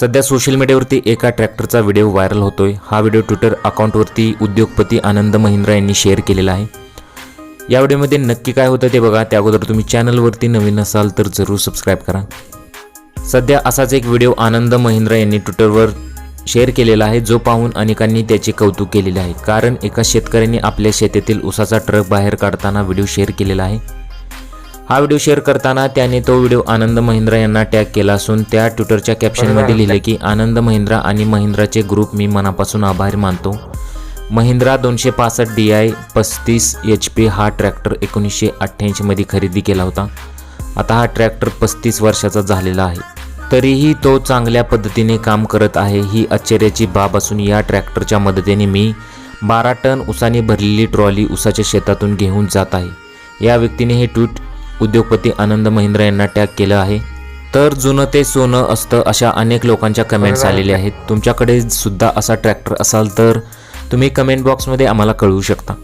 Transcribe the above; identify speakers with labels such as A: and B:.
A: सध्या सोशल मीडियावरती एका ट्रॅक्टरचा व्हिडिओ व्हायरल होतोय. हा व्हिडिओ ट्विटर अकाउंटवरती उद्योगपती आनंद महिंद्रा यांनी शेअर केलेला आहे. या व्हिडिओमध्ये नक्की काय होतं ते बघा. त्या अगोदर तुम्ही चॅनलवरती नवीन असाल तर जरूर सबस्क्राईब करा. सध्या असाच एक व्हिडिओ आनंद महिंद्रा यांनी ट्विटरवर शेअर केलेला आहे. जो पाहून अनेकांनी त्याचे कौतुक केलेले आहे. कारण एका शेतकऱ्यांनी आपल्या शेतातील उसाचा ट्रक बाहेर काढताना व्हिडिओ शेअर केलेला आहे. हा व्हिडिओ शेअर करताना त्याने तो व्हिडिओ आनंद महिंद्रा यांना टॅग केला असून त्या ट्विटरच्या कॅप्शनमध्ये लिहिले की आनंद महिंद्रा आणि महिंद्राचे ग्रुप मी मनापासून आभार मानतो. महिंद्रा दोनशे पासष्ट डी आय पस्तीस एच पी हा ट्रॅक्टर एकोणीसशे अठ्ठ्याऐंशीमध्ये खरेदी केला होता. आता हा ट्रॅक्टर पस्तीस वर्षाचा झालेला आहे. तरीही तो चांगल्या पद्धतीने काम करत आहे ही आश्चर्याची बाब असून या ट्रॅक्टरच्या मदतीने मी बारा टन उसाने भरलेली ट्रॉली उसाच्या शेतातून घेऊन जात आहे. या व्यक्तीने हे ट्विट उद्योगपती आनंद महिंद्रा यांना टॅग केलं आहे. तर जुनं ते सोनं असतं अशा अनेक लोकांच्या कमेंट्स आलेल्या आहेत. तुमच्याकडे सुद्धा असा ट्रॅक्टर असाल तर तुम्ही कमेंट बॉक्समध्ये आम्हाला कळवू शकता.